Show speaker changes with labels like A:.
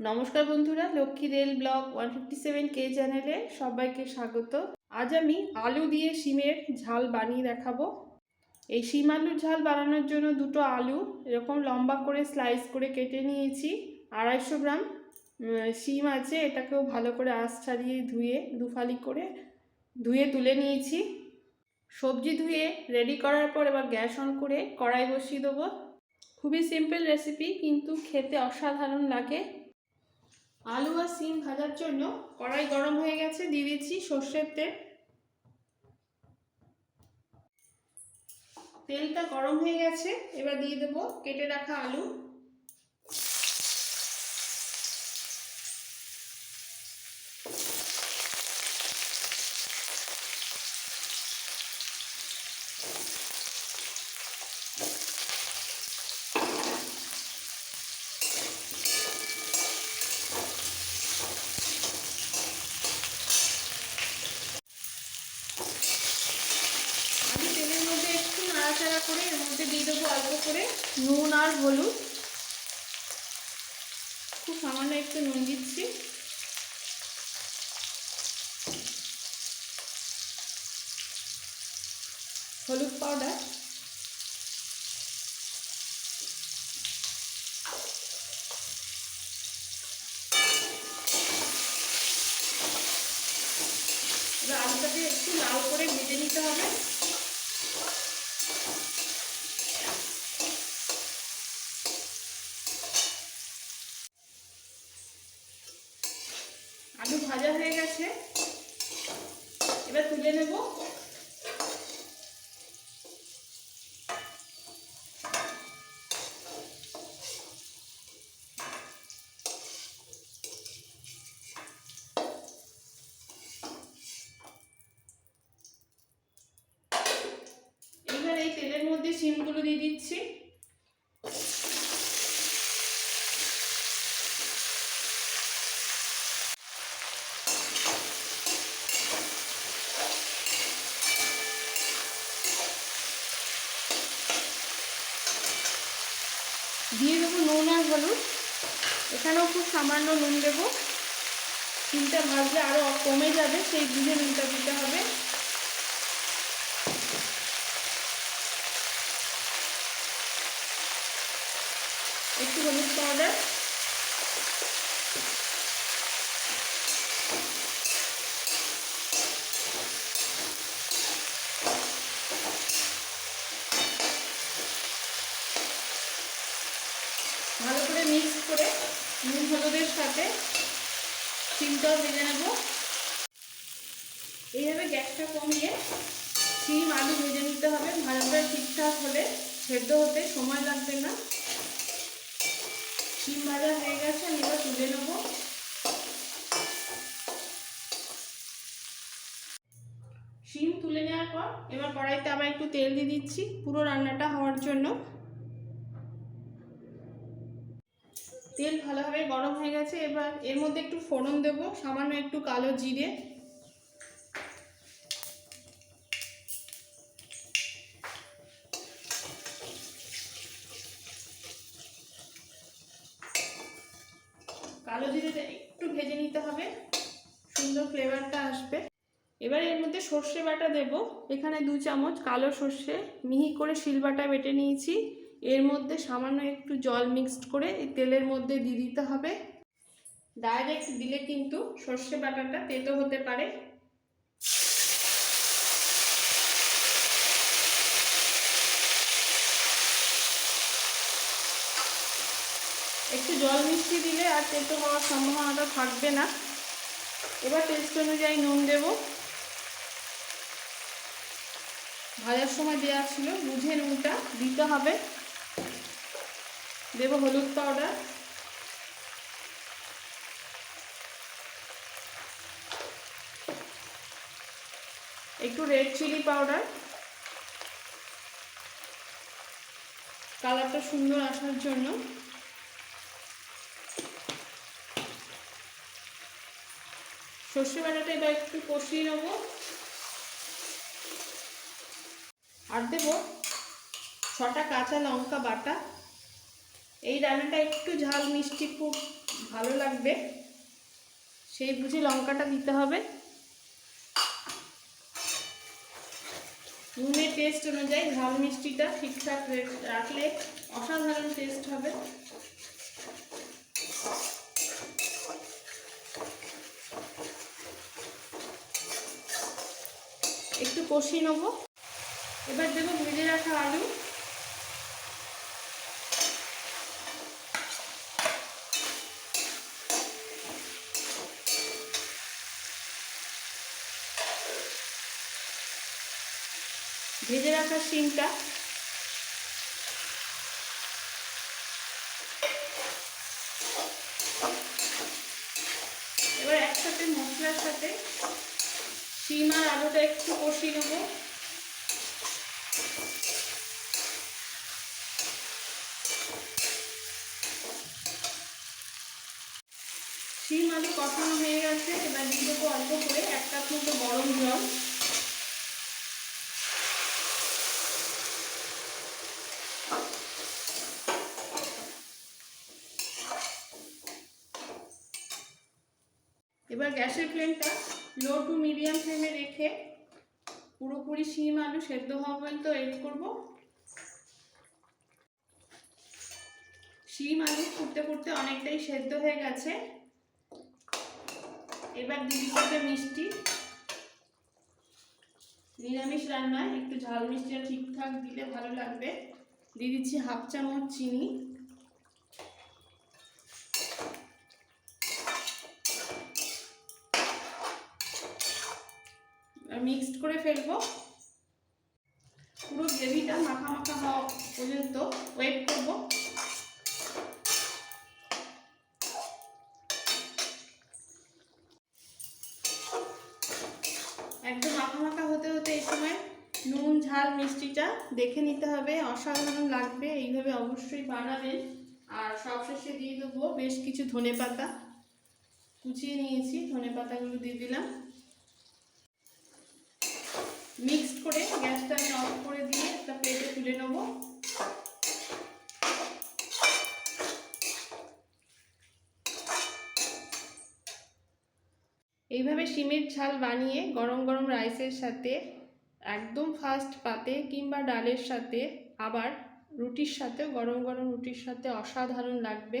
A: নমস্কার বন্ধুরা, Lakshmi rail blog one fifty seven কে চ্যানেলে সবাইকে স্বাগত। আজ আমি আলু দিয়ে শিমের ঝাল বানিয়ে দেখাবো। এই শিম আলুর ঝাল বানানোর জন্য দুটো আলু, এরকম লম্বা করে স্লাইস করে কেটে নিয়েছি। আড়াইশো গ্রাম শিম আছে, এটাকেও ভালো করে আঁশ ছাড়িয়ে ধুয়ে, দুফালি করে ধুয়ে তুলে নিয়েছি। সবজি ধুয়ে রেডি করার পর এবার গ্যাস অন করে কড়াই বসিয়ে দেবো। খুবই সিম্পল রেসিপি কিন্তু খেতে অসাধারণ লাগে। আলু আর সিম ভাজার জন্য কড়াই গরম হয়ে গেছে, দিয়ে দিচ্ছি সর্ষের তেল। তেলটা গরম হয়ে গেছে, এবার দিয়ে দেবো কেটে রাখা আলু আমি তেলের মধ্যে একটু নাড়াচাড়া করে এর মধ্যে দিয়ে দেবো অল্প করে নুন আর হলুদ। খুব সামান্য একটু নুন দিচ্ছি। হলুদ পাউডার আলুটাকে একটু লাল করে ভেজে নিতে হবে। আলু ভাজা হয়ে গেছে। এবার তুলে নেব এবার এই তেলের মধ্যে শিমগুলো দিয়ে দিচ্ছি দিয়ে দেবো নুন আর হলুদ। এখানেও খুব সামান্য নুন দেবো। শিমটা ভাজলে আরও কমে যাবে, সেই বুঝে নুনটা দিতে হবে। একটু হলুদ পাউডার ভালো করে নুন হলুদের সাথে শিমটাও ভেজে নেব। এইভাবে গ্যাসটা কমিয়ে শিম, আলু ভেজে নিতে হবে। ভালোভাবে ঠিকঠাক হলে সেদ্ধ হতে সময় লাগবে না। শিম ভাজা হয়ে গেছে, আমি এবার তুলে নেব। শিম তুলে নেওয়ার পর এবার কড়াইতে আবার একটু তেল দিয়ে দিচ্ছি পুরো রান্নাটা হওয়ার জন্য। তেল ভালোভাবে গরম হয়ে গেছে, এবার এর মধ্যে একটু ফোড়ন দেব, সামান্য একটু কালো জিরে। কালো জিরেটা একটু ভেজে নিতে হবে, সুন্দর ফ্লেভারটা আসবে। এবার এর মধ্যে সর্ষে বাটা দেব, এখানে দু চামচ কালো সর্ষে, মিহি করে শিলবাটা বেটে নিয়েছি। এর মধ্যে সামান্য একটু জল মিক্সড করে এই তেলের মধ্যে দিয়ে দিতে হবে। ডাইরেক্ট দিলে কিন্তু সর্ষে বাটাটা তেতো হতে পারে। একটু জল মিষ্টি দিলে আর তেতো হওয়ার সম্ভাবনাটা থাকবে না। এবার টেস্ট অনুযায়ী নুন দেব। ভাজার সময় দেওয়া ছিল, বুঝে নুনটা দিতে হবে। দেব হলুদ পাউডার একটু রেড চিলি পাউডার কালারটা সুন্দর আসার জন্য। সর্ষে বাটাটা এবার একটু কষিয়ে নেব। আর দেব ছটা কাঁচা লঙ্কা বাটা। এই রান্নাটা একটু ঝাল মিষ্টি খুব ভালো লাগবে। সেই বুঝে লঙ্কাটা দিতে হবে। নুনের টেস্ট অনুযায়ী ঝাল মিষ্টিটা ঠিকঠাক রাখলে অসাধারণ টেস্ট হবে। একটু কষিয়ে নেব। এবার দেবো ভেজে রাখা আলু। ভেজে রাখা শিমটা। এবার একসাথে মশলার সাথে শিম আর আলুটা একটু কষিয়ে নেব। শিম আলু কষানো হয়ে গেছে, এবার দিয়ে দেবো অল্প করে এক কাপ মতো গরম জল। এবার গ্যাসের ফ্লেমটা লো টু মিডিয়াম ফ্লেমে রেখে পুরোপুরি শিম আলু সেদ্ধ হওয়া পর্যন্ত এড করব। শিম আলু ফুটতে ফুটতে অনেকটাই সেদ্ধ হয়ে গেছে। এবার দিদি দিতে মিষ্টি। নিরামিষ রান্নায় একটু ঝাল মিষ্টিটা ঠিকঠাক দিলে ভালো লাগবে। দিয়ে দিচ্ছি হাফ চামচ চিনি। মিক্সড করে ফেলব। পুরো গ্রেভিটা মাখা মাখা হওয়া পর্যন্ত ওয়েট করব। একদম মাখা মাখা হতে হতে এই সময় নুন, ঝাল, মিষ্টিটা দেখে নিতে হবে। অসাধারণ লাগবে, এইভাবে অবশ্যই বানাবেন। আর সবশেষে দিয়ে দেবো বেশ কিছু ধনে পাতা কুচিয়ে নিয়েছি ধনে পাতাগুলো দিয়ে দিলাম মিক্সড করে গ্যাসটা আমি অফ করে দিয়ে একটা প্লেটে তুলে নেব। এইভাবে শিমের ঝাল বানিয়ে গরম গরম রাইসের সাথে, একদম ফাস্ট পাতে কিংবা ডালের সাথে, আবার রুটির সাথেও গরম গরম রুটির সাথে অসাধারণ লাগবে।